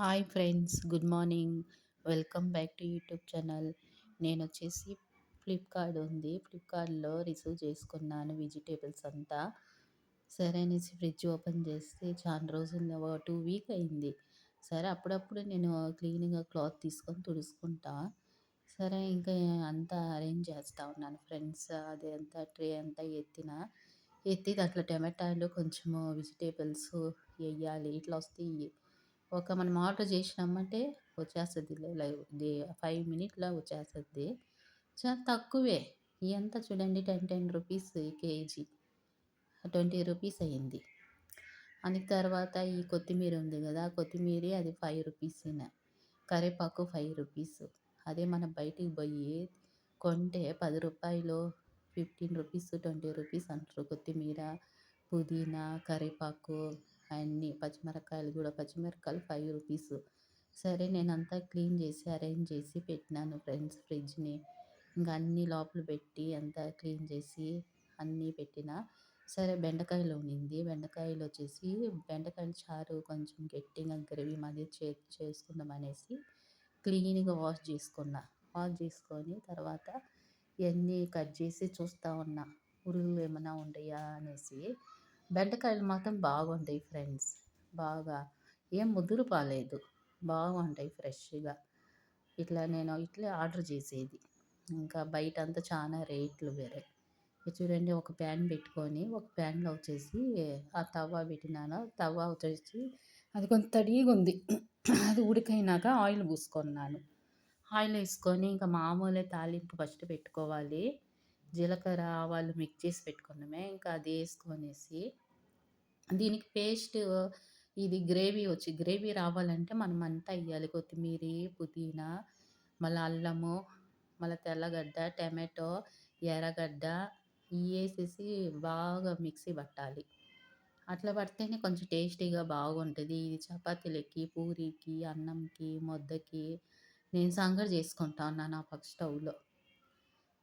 Hi friends good morning welcome back to YouTube channel నేను వచ్చేసి Flipkart ఉంది. ఫ్లిప్కార్ట్లో రిసీవ్ చేసుకున్నాను వెజిటేబుల్స్ అంతా. సరే అనేసి ఫ్రిడ్జ్ ఓపెన్ చేస్తే చాలా రోజులు టూ వీక్ అయింది. సరే అప్పుడప్పుడు నేను క్లీన్గా క్లాత్ తీసుకొని తుడుచుకుంటా. సరే ఇంకా అంతా అరేంజ్ చేస్తూ ఉన్నాను ఫ్రెండ్స్ అది అంతా ట్రే అంతా ఎత్తిన ఎత్తి దాంట్లో టమాటాలు కొంచెము వెజిటేబుల్స్ వేయాలి ఇట్లా వస్తాయి ఒక మనం ఆర్డర్ చేసినామంటే వచ్చేస్తుంది. లైవ్ ఫైవ్ మినిట్లో వచ్చేస్తుంది. చాలా తక్కువే. ఎంత చూడండి ten ten rupees KG. Twenty rupees అయ్యింది. అందుకు తర్వాత ఈ కొత్తిమీర ఉంది కదా కొత్తిమీర అది ఫైవ్ రూపీస్ కరివేపాకు ఫైవ్ రూపీస్. అదే మనం బయటికి పోయి కొంటే పది రూపాయలు ఫిఫ్టీన్ రూపీస్ ట్వంటీ రూపీస్ అంటారు. కొత్తిమీర పుదీనా కరివేపాకు అన్నీ పచ్చిమిరకాయలు కూడా పచ్చిమిరకాయలు ఫైవ్ రూపీస్ సరే నేను అంతా క్లీన్ చేసి అరేంజ్ చేసి పెట్టినాను ఫ్రెండ్స్ ఫ్రిడ్జ్ని. ఇంకా అన్నీ లోపల పెట్టి అంతా క్లీన్ చేసి అన్నీ పెట్టిన. సరే బెండకాయలు ఉండింది బెండకాయలు వచ్చేసి బెండకాయలు చారు కొంచెం గట్టిగా గ్రేవీ మాది చే చేసుకుందాం అనేసి క్లీన్గా వాష్ చేసుకున్నా. వాష్ చేసుకొని తర్వాత ఇవన్నీ కట్ చేసి చూస్తూ ఉన్నా. పురుగులు ఏమైనా ఉన్నాయా అనేసి. బెండకాయలు మాత్రం బాగుంటాయి ఫ్రెండ్స్. బాగా ఏం ముదురు పాలేదు బాగుంటాయి ఫ్రెష్గా. ఇట్లా నేను ఇట్లే ఆర్డర్ చేసేది. ఇంకా బయట అంతా చాలా రేట్లు వేరే. చూడండి ఒక ప్యాన్ పెట్టుకొని ఒక ప్యాన్లో వచ్చేసి ఆ తవ్వ పెట్టినాను. తవ్వ వచ్చేసి అది కొంత తడిగా ఉంది. అది ఉడికైనాక ఆయిల్ పూసుకున్నాను. ఆయిల్ వేసుకొని ఇంకా మామూలే తాలింపు ఫస్ట్ పెట్టుకోవాలి. జీలకర్ర ఆవాలు మిక్స్ చేసి పెట్టుకున్నామే. ఇంకా అది వేసుకొనేసి దీనికి పేస్ట్ ఇది గ్రేవీ వచ్చి గ్రేవీ రావాలంటే మనం అంతా వేయాలి. కొత్తిమీర పుదీనా మళ్ళీ అల్లము మళ్ళీ తెల్లగడ్డ టమాటో ఎర్రగడ్డ వేసేసి బాగా మిక్సీ పట్టాలి. అట్లా పడితేనే కొంచెం టేస్టీగా బాగుంటుంది. ఇది చపాతీలకి పూరికి అన్నంకి మొద్దకి. నేను సంగడి చేసుకుంటా ఉన్నాను ఆ పక్క స్టవ్లో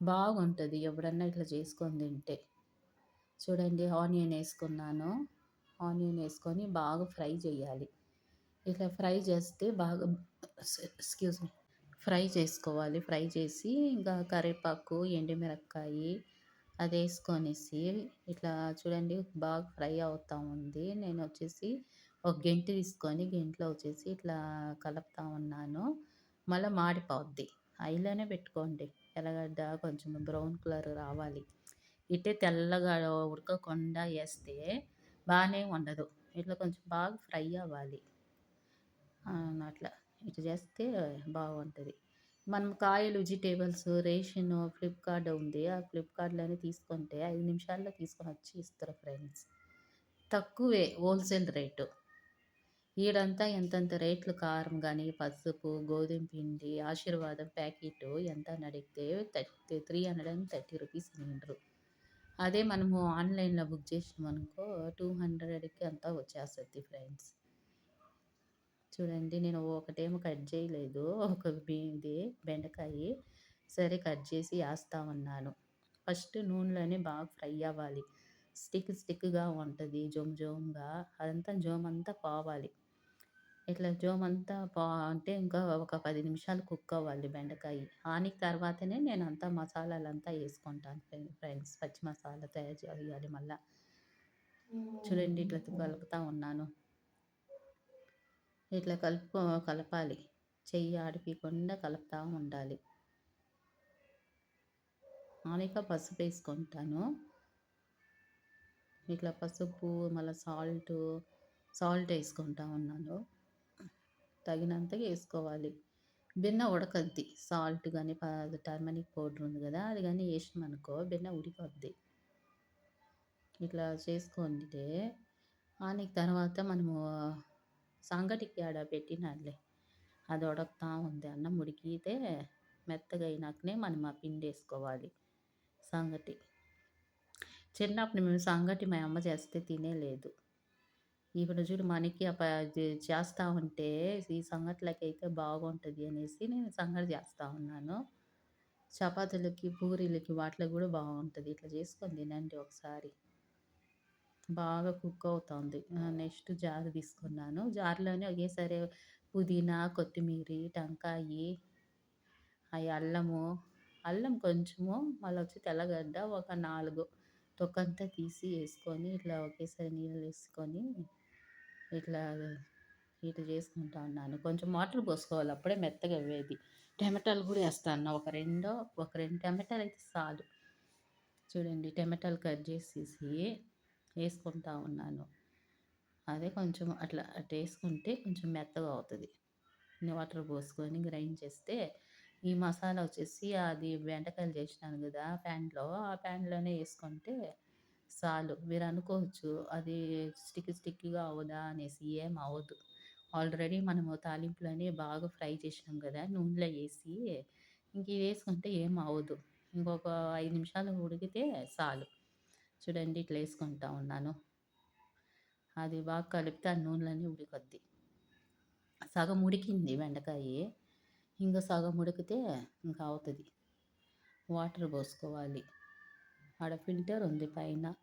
బాగుంటుంది ఎప్పుడన్నా ఇట్లా చేసుకొని తింటే. చూడండి ఆనియన్ వేసుకున్నాను. ఆనియన్ వేసుకొని బాగా ఫ్రై చేయాలి. ఇట్లా ఫ్రై చేస్తే బాగా ఎక్స్క్యూజ్ మీ ఫ్రై చేసుకోవాలి. ఫ్రై చేసి ఇంకా కరివేపాకు ఎండుమిరపకాయ అది వేసుకొనేసి ఇట్లా చూడండి బాగా ఫ్రై అవుతూ ఉంది. నేను వచ్చేసి ఒక గెంటి తీసుకొని గెంట్లో వచ్చేసి ఇట్లా కలుపుతా ఉన్నాను. మళ్ళీ మాడిపోద్ది. ఐలోనే పెట్టుకోండి. ఎర్రగడ్డ కొంచెం బ్రౌన్ కలర్ రావాలి. ఇట్టే తెల్లగా ఉడకకుండా వేస్తే బాగానే ఉండదు. ఇట్లా కొంచెం బాగా ఫ్రై అవ్వాలి. అట్లా ఇట్లా చేస్తే బాగుంటుంది. మనం కాయలు వెజిటేబుల్స్ రేషన్ ఫ్లిప్కార్ట్ ఉంది. ఆ ఫ్లిప్కార్ట్లోనే తీసుకుంటే ఐదు నిమిషాల్లో తీసుకొని వచ్చి ఇస్తారు ఫ్రెండ్స్. తక్కువే హోల్సేల్ రేటు. ఈడంతా ఎంతెంత రేట్లు? కారం కానీ పసుపు గోధుమ పిండి ఆశీర్వాదం ప్యాకెట్ ఎంత అని అడిగితే thirty three hundred and thirty rupees తింటారు అదే మనము ఆన్లైన్లో బుక్ చేసినామనుకో టూ హండ్రెడ్కి అంతా వచ్చేస్తుంది ఫ్రెండ్స్. చూడండి నేను ఒకటేమో కట్ చేయలేదు. ఒక ఇది బెండకాయ సరే కట్ చేసి వేస్తా ఉన్నాను. ఫస్ట్ నూనెలోనే బాగా ఫ్రై అవ్వాలి. స్టిక్ స్టిక్గా ఉంటుంది జోమ్ జోమ్గా. అదంతా జోమ్ అంతా పోవాలి. ఇట్లా జోమంతా పా అంటే ఇంకా ఒక పది నిమిషాలు కుక్ అవ్వాలి బెండకాయ. ఆని తర్వాతనే నేను అంతా మసాలాలంతా వేసుకుంటాను ఫ్రెండ్స్. పచ్చి మసాలా తయారు చేయాలి మళ్ళీ. చూడండి ఇట్లా కలుపుతూ ఉన్నాను. ఇట్లా కలుపు కలపాలి. చెయ్యి ఆడిపీకుండా కలుపుతూ ఉండాలి. ఆనిక పసుపు వేసుకుంటాను ఇట్లా పసుపు మళ్ళీ సాల్ట్ సాల్ట్ వేసుకుంటా ఉన్నాను. తగినంతగా వేసుకోవాలి. బిన్న ఉడకద్ది. సాల్ట్ కానీ టర్మరిక్ పౌడర్ ఉంది కదా అది కానీ వేసినామనుకో బిన్న ఉడికొద్ది. ఇట్లా చేసుకుంటే ఆనికి తర్వాత మనము సంగటికి ఆడ పెట్టినాలే అది ఉడకతా ఉంది అన్నం ఉడికితే మెత్తగా అయినాకనే మనం ఆ పిండి వేసుకోవాలి సంగటి. చిన్నప్పుడు మేము సంగటి మా అమ్మ చేస్తే తినేలేదు. ఇప్పుడు చూడు మనకి చేస్తూ ఉంటే ఈ సంగట్లకైతే అయితే బాగుంటుంది అనేసి నేను సంగటి చేస్తూ ఉన్నాను. చపాతీలకి పూరీలకి వాటిలో కూడా బాగుంటుంది. ఇట్లా చేసుకొని తినండి ఒకసారి. బాగా కుక్ అవుతుంది. నెక్స్ట్ జార్ తీసుకున్నాను. జార్లోనే ఒకేసారి పుదీనా కొత్తిమీరి టంకాయి అవి అల్లము. అల్లం కొంచెము మళ్ళీ వచ్చి తెల్లగడ్డ ఒక నాలుగు తొక్కంతా తీసి వేసుకొని ఇట్లా ఒకేసారి నీళ్ళు వేసుకొని ఇట్లా ఇట్లా చేసుకుంటా ఉన్నాను. కొంచెం వాటర్ పోసుకోవాలి. అప్పుడే మెత్తగా అవ్వేది టమాటాలు కూడా వేస్తాను ఒక రెండో ఒక రెండు టమాటాలు అయితే చాలు. చూడండి టమాటాలు కట్ చేసేసి వేసుకుంటా ఉన్నాను. అదే కొంచెం అట్లా అట్లా వేసుకుంటే కొంచెం మెత్తగా అవుతుంది. వాటర్ పోసుకొని గ్రైండ్ చేస్తే ఈ మసాలా వచ్చేసి అది బెండకాయలు చేసినాను కదా ప్యాన్లో. ఆ ప్యాన్లోనే వేసుకుంటే చాలు మీరు అనుకోవచ్చు అది స్టిక్ స్టిక్గా అవ్వదా అనేసి ఏం అవ్వదు. ఆల్రెడీ మనము తాలింపులని బాగా ఫ్రై చేసినాం కదా నూనెలో వేసి ఇంక వేసుకుంటే ఏం అవ్వదు. ఇంకొక ఐదు నిమిషాలు ఉడికితే చాలు. చూడండి ఇట్లా వేసుకుంటా ఉన్నాను. అది బాగా కలిపితే ఆ నూనెలోనే ఉడికొద్ది. సగం ఉడికింది బెండకాయ. ఇంకా సగం ఉడికితే ఇంకా అవుతుంది. వాటర్ పోసుకోవాలి. ఆడ ఫిల్టర్ ఉంది పైన.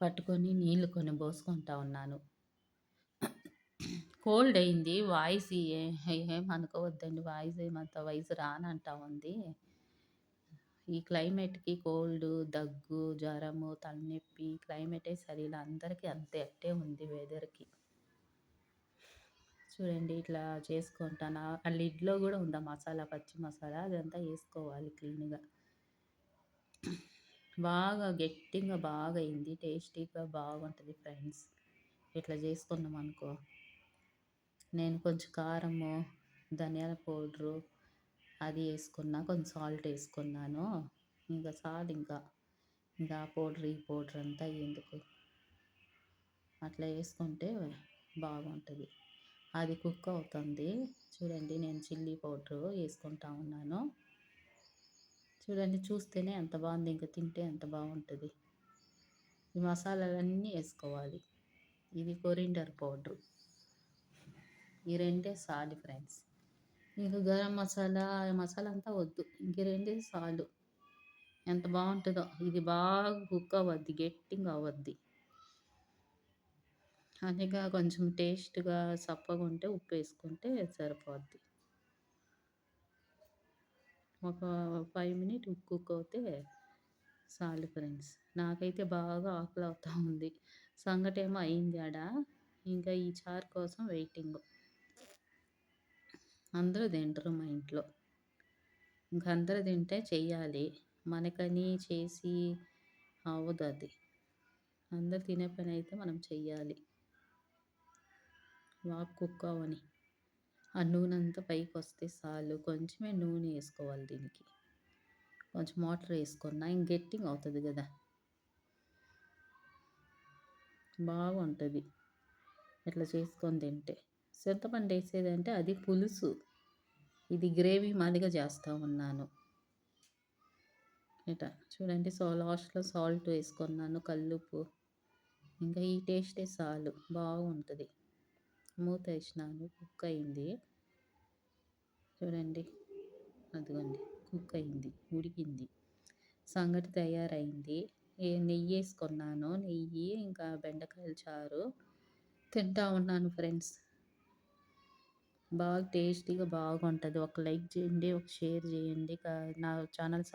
పట్టుకొని నీళ్ళు కొన్ని పోసుకుంటా ఉన్నాను. కోల్డ్ అయింది. వాయిస్ ఏం అనుకోవద్దండి వాయిస్ ఏమంత వాయిస్ రానంటా ఉంది. ఈ క్లైమేట్కి కోల్డ్ దగ్గు జ్వరము తలనొప్పి క్లైమేటే సరిలా అందరికీ అంతే అట్టే ఉంది వెదర్కి. చూడండి ఇట్లా చేసుకుంటాను. ఆ లిడ్లో కూడా ఉందా మసాలా పచ్చి మసాలా? అదంతా వేసుకోవాలి క్లీన్గా. బాగా గట్టిగా బాగా అయింది టేస్టీగా బాగుంటుంది ఫ్రెండ్స్. ఇట్లా చేసుకున్నాం అనుకో నేను కొంచెం కారము ధనియాల పౌడరు అది వేసుకున్నా కొంచెం సాల్ట్ వేసుకున్నాను. ఇంకా చాలు ఇంకా ఇంకా పౌడర్ ఈ పౌడర్ అంతా ఎందుకు? అట్లా వేసుకుంటే బాగుంటుంది. అది కుక్ అవుతుంది. చూడండి నేను చిల్లీ పౌడరు వేసుకుంటా ఉన్నాను. చూడండి చూస్తేనే ఎంత బాగుంది. ఇంకా తింటే ఎంత బాగుంటుంది. ఈ మసాలాలన్నీ వేసుకోవాలి. ఇది కొరిండర్ పౌడర్. ఈ రెండే సాలి ఫ్రెండ్స్. ఇంకా గరం మసాలా మసాలా అంతా వద్దు. ఇంక రెండే సాలు ఎంత బాగుంటుందో. ఇది బాగా కుక్ అవ్వద్ది గట్టిగా అవ్వద్ది. అందుక కొంచెం టేస్ట్గా సప్పగా ఉంటే ఉప్పు వేసుకుంటే సరిపోద్ది. ఒక ఫైవ్ మినిట్ కుక్ అవుతే చాలు ఫ్రెండ్స్ నాకైతే బాగా ఆకలి అవుతూ ఉంది. సంగటేమో అయింది ఆడ. ఇంకా ఈ చారు కోసం వెయిటింగ్ అందరూ తింటారు మా ఇంట్లో. ఇంక అందరూ తింటే చెయ్యాలి. మనకని చేసి అవ్వదు అది. అందరు తినే పని అయితే మనం చెయ్యాలి. వాక్ కుక్ ఆ నూనె అంతా పైకి వస్తే చాలు కొంచెమే నూనె వేసుకోవాలి దీనికి. కొంచెం వాటర్ వేసుకున్నా ఇంక గట్టిగా అవుతుంది కదా. బాగుంటుంది. ఇట్లా చేసుకొని తింటే. చింతపండు వేసేదంటే అది పులుసు. ఇది గ్రేవీ మాదిగా చేస్తూ ఉన్నాను. ఇట చూడండి సో లాస్ట్లో సాల్ట్ వేసుకున్నాను కల్లుప్పు. ఇంకా ఈ టేస్టే చాలు బాగుంటుంది. మూత వేసినాను కుక్ అయింది. చూడండి అదిగోండి కుక్ అయింది ఉడికింది. సంగటి తయారైంది. నెయ్యి వేసుకున్నాను నెయ్యి ఇంకా బెండకాయలు చారు. తింటా ఉన్నాను ఫ్రెండ్స్. బాగా టేస్టీగా బాగుంటుంది. ఒక లైక్ చేయండి ఒక షేర్ చేయండి. నా ఛానల్ సబ్